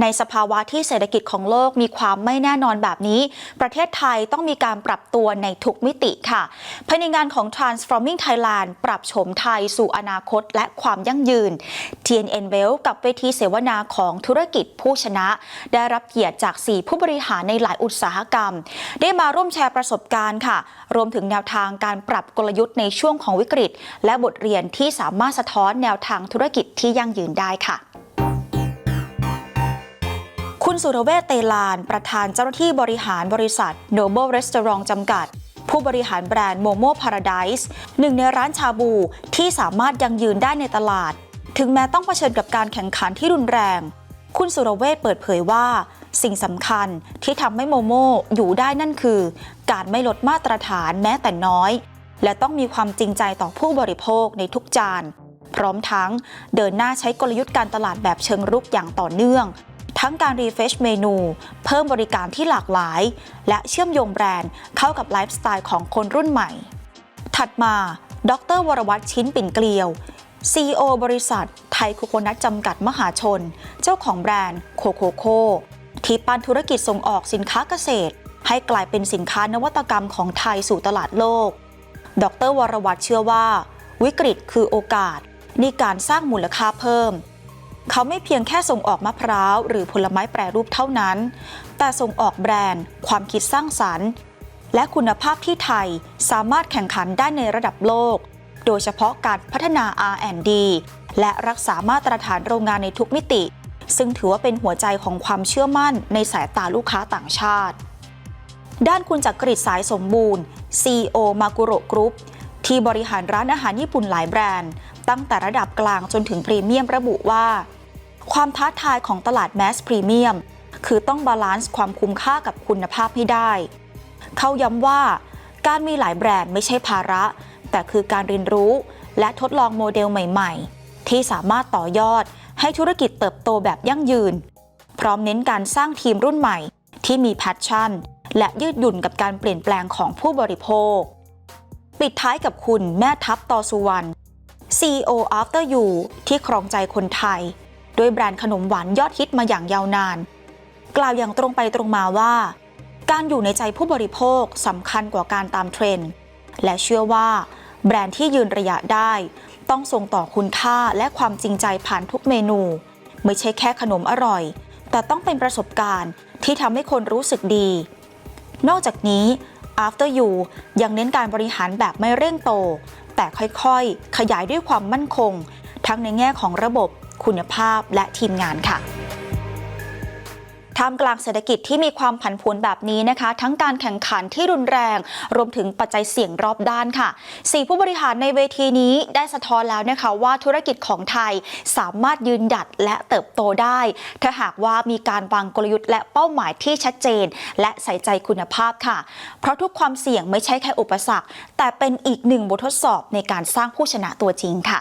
ในสภาวะที่เศรษฐกิจของโลกมีความไม่แน่นอนแบบนี้ ประเทศไทยต้องมีการปรับตัวในทุกมิติค่ะภายในงานของ Transforming Thailand ปรับโฉมไทยสู่อนาคตและความยั่งยืน TNN w e l l กับเวทีเสวนาของธุรกิจผู้ชนะ ได้รับเกียรติจาก 4 ผู้บริหารในหลายอุตสาหกรรม ได้มาร่วมแชร์ประสบการณ์ค่ะ รวมถึงแนวทางการปรับกลยุทธ์ในช่วงของวิกฤต และบทเรียนที่สามารถสะท้อนแนวทางธุรกิจที่ยั่งยืนได้ค่ะ คุณสุรเวชเตลาน ประธานเจ้าหน้าที่บริหารบริษัท Noble Restaurant จำกัด ผู้บริหารแบรนด์ Momo Paradise หนึ่งในร้านชาบูที่สามารถยังยืนได้ในตลาด ถึงแม้ต้องเผชิญกับการแข่งขันที่รุนแรง คุณสุรเวชเปิดเผยว่า สิ่งสำคัญที่ทำให้โมโมอยู่ได้นั่นคือ การไม่ลดมาตรฐานแม้แต่น้อย และต้องมีความจริงใจต่อผู้บริโภคในทุกจาน พร้อมทั้งเดินหน้าใช้กลยุทธ์การตลาดแบบเชิงรุกอย่างต่อเนื่อง ทั้งการรีเฟชเมนู เพิ่มบริการที่หลากหลาย และเชื่อมโยงแบรนด์เข้ากับไลฟ์สไตล์ของคนรุ่นใหม่ ถัดมา ดร วรวัตรชิ้นปิ่นเกลียว CEO บริษัท ไทยโคโคนัทจำกัดมหาชน เจ้าของแบรนด์โคโคโคที่ปันธุรกิจส่งออกสินค้าเกษตร ให้กลายเป็นสินค้านวัตกรรมของไทยสู่ตลาดโลก ดร วรวัตรเชื่อว่า วิกฤตคือโอกาสในการสร้างมูลค่าเพิ่ม เขาไม่เพียงแค่ส่งออกมะพร้าว หรือผลไม้แปรรูปเท่านั้น แต่ส่งออกแบรนด์ ความคิดสร้างสรรค์ และคุณภาพที่ไทยสามารถแข่งขันได้ในระดับโลก โดยเฉพาะการพัฒนา R&D และรักษามาตรฐานโรงงานในทุกมิติ ซึ่งถือว่าเป็นหัวใจของความเชื่อมั่นในสายตาลูกค้าต่างชาติ ด้านคุณจักริดสายสมบูรณ์ CEO มากุโรกรุ๊ปที่บริหารร้านอาหารญี่ปุ่นหลายแบรนด์ ตั้งแต่ระดับกลางจนถึงพรีเมียมระบุว่า ความท้าทายของตลาดแมสพรีเมียมคือต้องบาลานซ์ความคุ้มค่ากับคุณภาพให้ได้ เขาย้ำว่าการมีหลายแบรนด์ไม่ใช่ภาระ แต่คือการเรียนรู้และทดลองโมเดลใหม่ๆ ที่สามารถต่อยอดให้ธุรกิจเติบโตแบบยั่งยืน พร้อมเน้นการสร้างทีมรุ่นใหม่ ที่มีแพชชั่น และยืดหยุ่นกับการเปลี่ยนแปลงของผู้บริโภค ปิดท้ายกับคุณแม่ทัพตอสุวรรณ CEO After You ที่ครองใจคนไทย ด้วยแบรนด์ขนมหวานยอดฮิตมาอย่างยาวนาน กล่าวอย่างตรงไปตรงมาว่า การอยู่ในใจผู้บริโภคสำคัญกว่าการตามเทรนด์ และเชื่อว่า แบรนด์ที่ยืนระยะได้ ต้องส่งต่อคุณค่าและความจริงใจผ่านทุกเมนู ไม่ใช่แค่ขนมอร่อย แต่ต้องเป็นประสบการณ์ที่ทำให้คนรู้สึกดี นอกจากนี้ After You ยังเน้นการบริหารแบบไม่เร่งโต แต่ค่อยๆ ขยายด้วยความมั่นคง ทั้งในแง่ของระบบ คุณภาพและทีมงานค่ะท่ามกลางเศรษฐกิจที่มีความผันผวนแบบนี้นะคะ ทั้งการแข่งขันที่รุนแรง รวมถึงปัจจัยเสี่ยงรอบด้านค่ะสี่ผู้บริหารในเวทีนี้ได้สะท้อนแล้วนะคะว่าธุรกิจของไทยสามารถยืนหยัดและเติบโตได้ ถ้าหากว่ามีการวางกลยุทธ์และเป้าหมายที่ชัดเจน และใส่ใจคุณภาพค่ะ เพราะทุกความเสี่ยงไม่ใช่แค่อุปสรรค แต่เป็นอีกหนึ่งบททดสอบในการสร้างผู้ชนะตัวจริงค่ะ